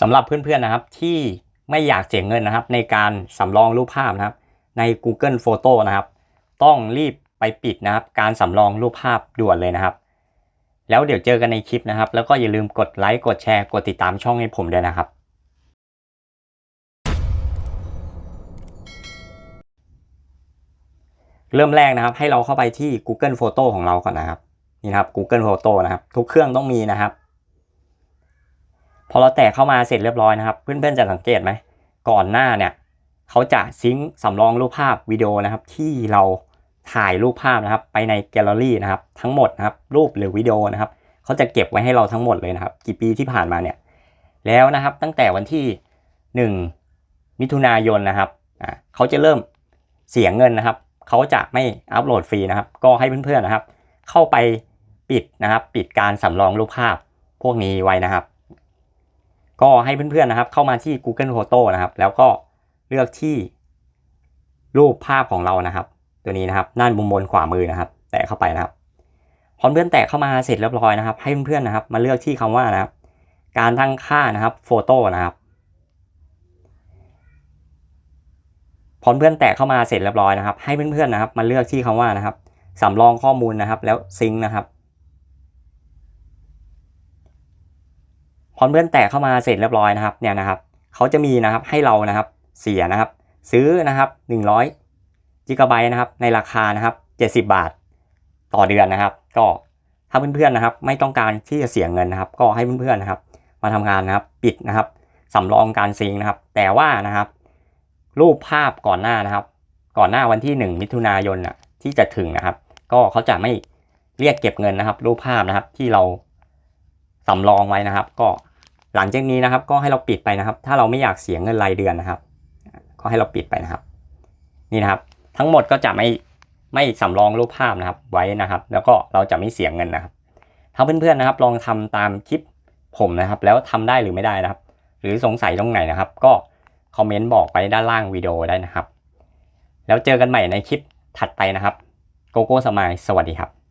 สำหรับเพื่อนๆนะครับที่ไม่อยากเสียเงินนะครับ ในการสำรองรูปภาพนะครับ ใน Google Photo นะครับ ต้องรีบไปปิดนะครับ การสำรองรูปภาพด่วนเลยนะครับ แล้วเดี๋ยวเจอกันในคลิปนะครับ แล้วก็อย่าลืมกดไลค์กดแชร์กดติดตามช่องให้ผมด้วยนะครับ เริ่มแรกนะครับให้เราเข้าไปที่ Google Photo ของเราก่อนนะครับนี่นะครับ Google Photo นะครับ ทุกเครื่องต้องมีนะครับ พอเราแตะเข้ามาเสร็จเรียบร้อยนะครับ เพื่อนๆจะสังเกตไหมก่อนหน้าเนี่ยเขาจะซิงค์สำรองรูปภาพวิดีโอนะครับ ที่เราถ่ายรูปภาพนะครับ ไปในแกลเลอรี่นะครับ ทั้งหมดนะครับ รูปหรือวิดีโอนะครับเขาจะเก็บไว้ให้เราทั้งหมดเลยนะครับ กี่ปีที่ผ่านมาเนี่ย แล้วนะครับตั้งแต่วันที่หนึ่งมิถุนายนนะครับอ่าเขาจะเริ่มเสียเงินนะครับเขาจะไม่อัปโหลดฟรีนะครับ ก็ให้เพื่อนๆนะครับ เข้าไปปิดนะครับ ปิดการสำรองรูปภาพพวกนี้ไว้นะครับ ก็ให้เพื่อนๆนะครับ เข้ามาที่ Google Photo นะครับ แล้วก็เลือกที่รูปภาพของเรานะครับ ตัวนี้นะครับด้านมุมบนขวามือนะครับ แตะเข้าไปนะครับพอเพื่อนแตะเข้ามาเสร็จเรียบร้อยนะครับ ให้เพื่อนๆนะครับ มาเลือกที่คำว่านะครับ การตั้งค่านะครับโฟโต้นะครับพอเพื่อนแตะเข้ามาเสร็จเรียบร้อยนะครับ ให้เพื่อนๆนะครับ มาเลือกที่คำว่านะครับสำรองข้อมูลนะครับ แล้วซิงค์นะครับ พอเพื่อนแตะเข้ามาเสร็จเรียบร้อยนะครับเนี่ยนะครับเขาจะมีนะครับให้เรานะครับเสียนะครับ ซื้อนะครับ 100กิกะไบต์นะครับ ในราคานะครับ70 บาท ต่อเดือนนะครับ ก็ถ้าเพื่อนๆนะครับ ไม่ต้องการที่จะเสียเงินนะครับ ก็ให้เพื่อนๆนะครับ มาทำงานนะครับ ปิดนะครับสำรองการซิงนะครับ แต่ว่านะครับ รูปภาพก่อนหน้านะครับ ก่อนหน้าวันที่ 1 มิถุนายนน่ะที่จะถึงนะครับ ก็เขาจะไม่เรียกเก็บเงินนะครับ รูปภาพนะครับที่เรา สำรองไว้นะครับ ก็หลังจากนี้นะครับ ก็ให้เราปิดไปนะครับ ถ้าเราไม่อยากเสียเงินรายเดือนนะครับ ก็ให้เราปิดไปนะครับ นี่นะครับ ทั้งหมดก็จะไม่ไม่สำรองรูปภาพนะครับไว้นะครับ แล้วก็เราจะไม่เสียเงินนะครับ ถ้าเพื่อนๆนะครับ ลองทำตามคลิปผมนะครับ แล้วทำได้หรือไม่ได้นะครับ หรือสงสัยตรงไหนนะครับ ก็คอมเมนต์บอกไปด้านล่างวิดีโอได้นะครับ แล้วเจอกันใหม่ในคลิปถัดไปนะครับโกโก้สมายสวัสดีครับ